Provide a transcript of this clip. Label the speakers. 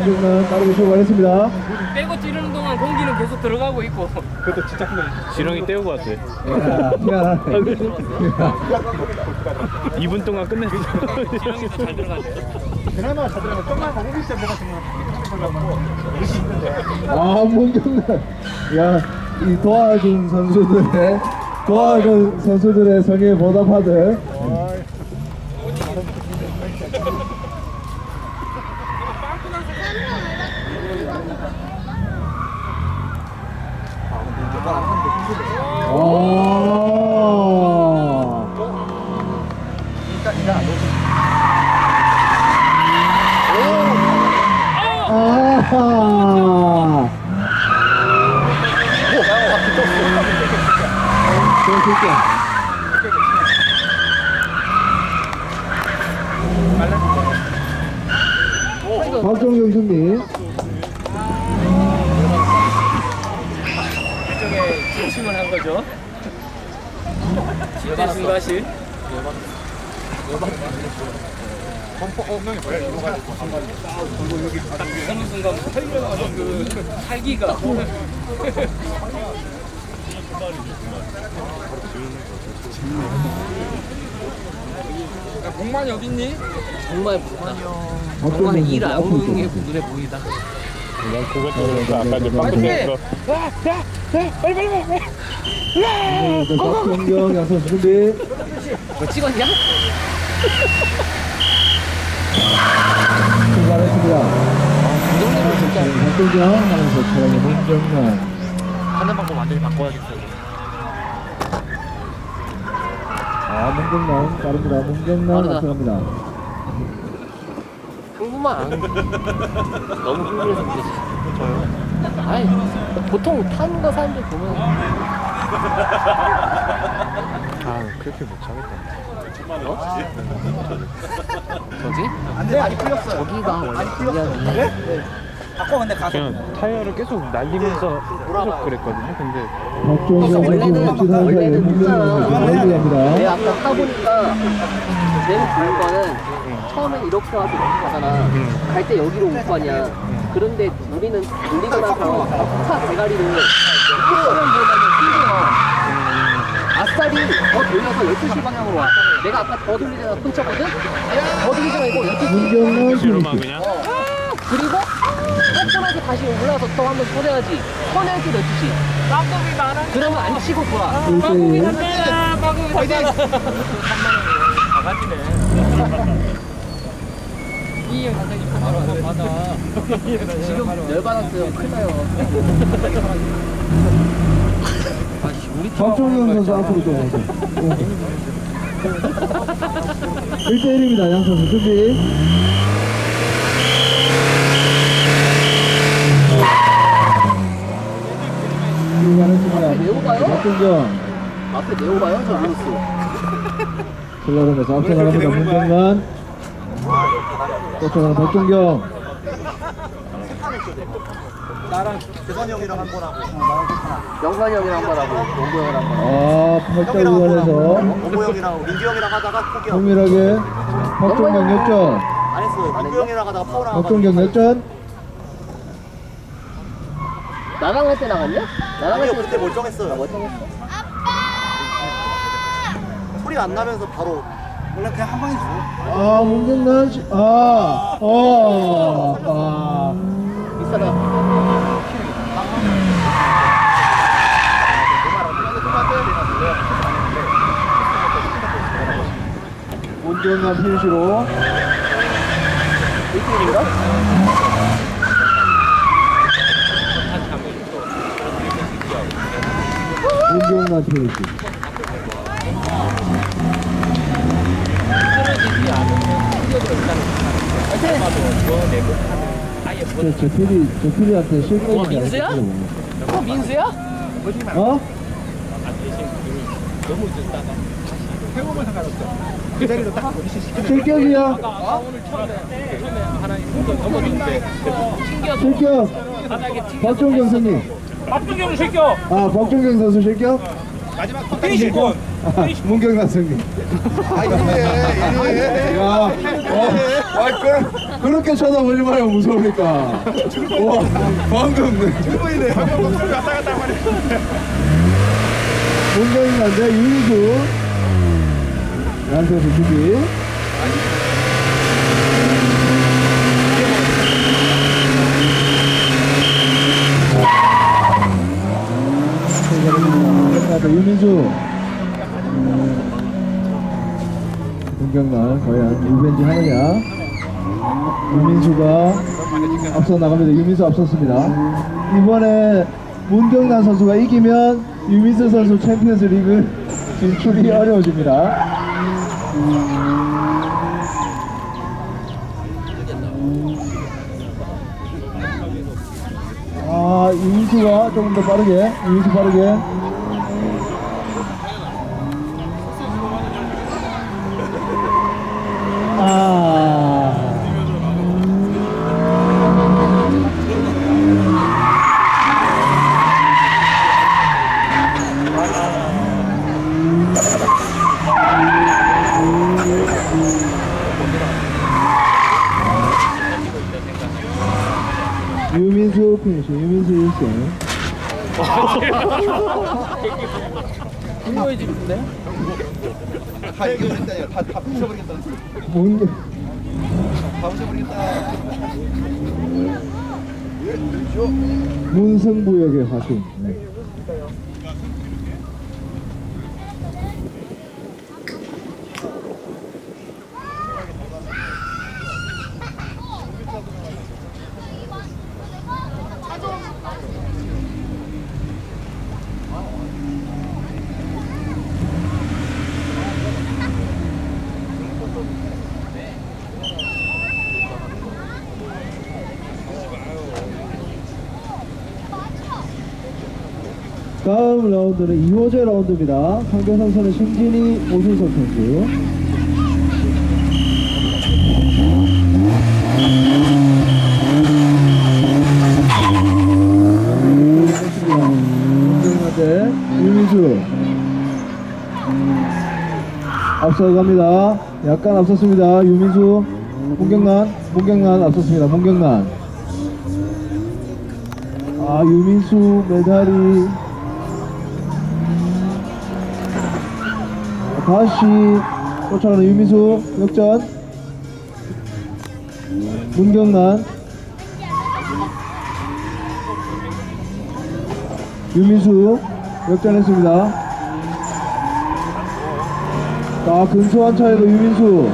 Speaker 1: 문경남 빠르게 출발했습니다.
Speaker 2: 빼고 찌르는 동안 공기는 계속 들어가고 있고
Speaker 3: 지렁이 떼우고 왔어요.
Speaker 1: 야, 미안하네.
Speaker 3: 2분 동안 끝냈어.
Speaker 2: 지렁이도 잘 들어가네
Speaker 1: 아, 문경남. 야, 이 도와준 선수들의, 도와준 선수들의 성에 보답하듯. 아. 박정경 승리.
Speaker 2: 일종의 기침을 한 거죠? 실제 증가시 어느 순간 그 살기가 야, 복만이 어딨니? 정말
Speaker 1: 선수
Speaker 2: 일안
Speaker 1: 앞으로
Speaker 2: 오는 게
Speaker 1: 좀.
Speaker 2: 눈에 보이다.
Speaker 3: 난 그것 때문에 아까 이제 빵꾸 냈어.
Speaker 1: 네, 박정경 양선 준비.
Speaker 2: 뭐 찍었냐?
Speaker 1: 출발했습니다.
Speaker 2: 이 정도면 진짜
Speaker 1: 박정경 하면서 차량의 문정남.
Speaker 3: 하는 방법 완전히 바꿔야겠어.
Speaker 1: 아, 문경남 빠릅니다. 문경남
Speaker 2: 빠르다.
Speaker 1: 앞서갑니다.
Speaker 2: 흥분만 너무 흥분해서 문제지. 저요? 아이 보통 타는 거 사람들 보면
Speaker 3: 아, 그렇게 못 참겠다.
Speaker 2: 뭐지? 안돼 많이 풀렸어요. 저기가 원래 분량이
Speaker 3: 그냥 타이어를 계속 날리면서 계속 그랬거든요. 근데
Speaker 1: 박정경
Speaker 2: 원래는- 원래는 내가
Speaker 1: 달리합니다.
Speaker 2: 아까 타보니까 제일 좋은 거는 처음엔 이렇게 와서 이렇게 가잖아. 갈 때 여기로 올 거 아니야. 그런데 우리는 돌리고 나서 차 대가리를 보면은 힘들어. 아싸리 더 돌려서 12시 방향으로 와. 내가 아까 더 돌리잖아. pun쳤거든? 더 돌리지 말고 12시.
Speaker 1: 문경남
Speaker 3: 뒤로만. 그냥
Speaker 2: 그리고 꺾어서 다시 올라와서 또 한번 쳐내야지. 쳐내야지 12시. 그러면 안 치고 돌아.
Speaker 1: 1대1.
Speaker 2: 이형 선생님 바로 한번 받아. 지금 열받았어요. 큰일 나요. 아씨, 우리 팀
Speaker 1: 박정경 선수 앞으로 좀 오세요. 1대1입니다. 양 선수 준비. 출발했습니다.
Speaker 2: 내고 가요?
Speaker 1: 박정경.
Speaker 2: 앞에 내고 가요? 저 루스.
Speaker 1: 출발하면서 앞서 나갑니다. 문경만. 쫓아가는 박정경.
Speaker 2: 영관이 형이랑 한 번 하고, 용구 형이랑 한 번.
Speaker 1: 아, 팔자위원에서
Speaker 4: 원고 형이랑 민규 형이랑 하다가 포기하고
Speaker 1: 동일하게 박정경 역전.
Speaker 4: 안 했어요. 민규 형이랑 하다가 파울 나가고
Speaker 1: 박정경 역전.
Speaker 2: 나랑 할 때 나갔냐? 나랑할
Speaker 4: 아니요
Speaker 2: 때
Speaker 4: 그때 멀쩡했어요.
Speaker 2: 멀쩡했어.
Speaker 4: 소리 안 나면서 바로 원래 그냥 한 방에 줘.
Speaker 1: 아, 문경남 씨. 아, 어, 아.
Speaker 2: 비싸다.
Speaker 1: 문경남 피니시로.
Speaker 2: 1등인가?
Speaker 1: 문경남 피니시. 저, 저 필이, 저 필이한테 실패했냐?
Speaker 2: 민수야? 어, 민수야?
Speaker 1: 어? 실격이야? 실격! 박종 경 선님.
Speaker 5: 박준경 실격
Speaker 1: 아, 박준경 선수 실격?
Speaker 5: 피니시권
Speaker 1: 아, 문경남 승리.
Speaker 4: 아 이래 이래.
Speaker 1: 야, 어, 아, 그, 그렇게 쳐다보지 마요, 무서우니까. 와, 방금.
Speaker 4: 이래.
Speaker 5: 왔다 갔다 말해
Speaker 1: 문경남 대 유희수. 양선수 준비. 대 유민수. 문경남 과연 리벤지 하느냐? 유민수가 앞서 나갑니다. 유민수 앞섰습니다. 이번에 문경남 선수가 이기면 유민수 선수 챔피언스 리그 진출이 어려워집니다. 아, 유민수가 조금 더 빠르게, 유민수 빠르게. 아. 유민수 피니시, 유민수 1승.
Speaker 4: 다 이겨버린다. 다다 부셔버리겠다.
Speaker 1: 문,
Speaker 4: 다 부셔버리겠다.
Speaker 1: 문승부역의 화신. 네. 다음 라운드는 2호제 라운드입니다. 상대 선수는 신진이 오순석 선수. 윤경한테 유민수 앞서갑니다. 약간 앞섰습니다. 유민수 문경란 문경란 앞섰습니다. 문경란 아 유민수 메달이 다시 쫓아가는 유민수 역전. 문경란. 유민수 역전했습니다. 자 근소한 차에도 유민수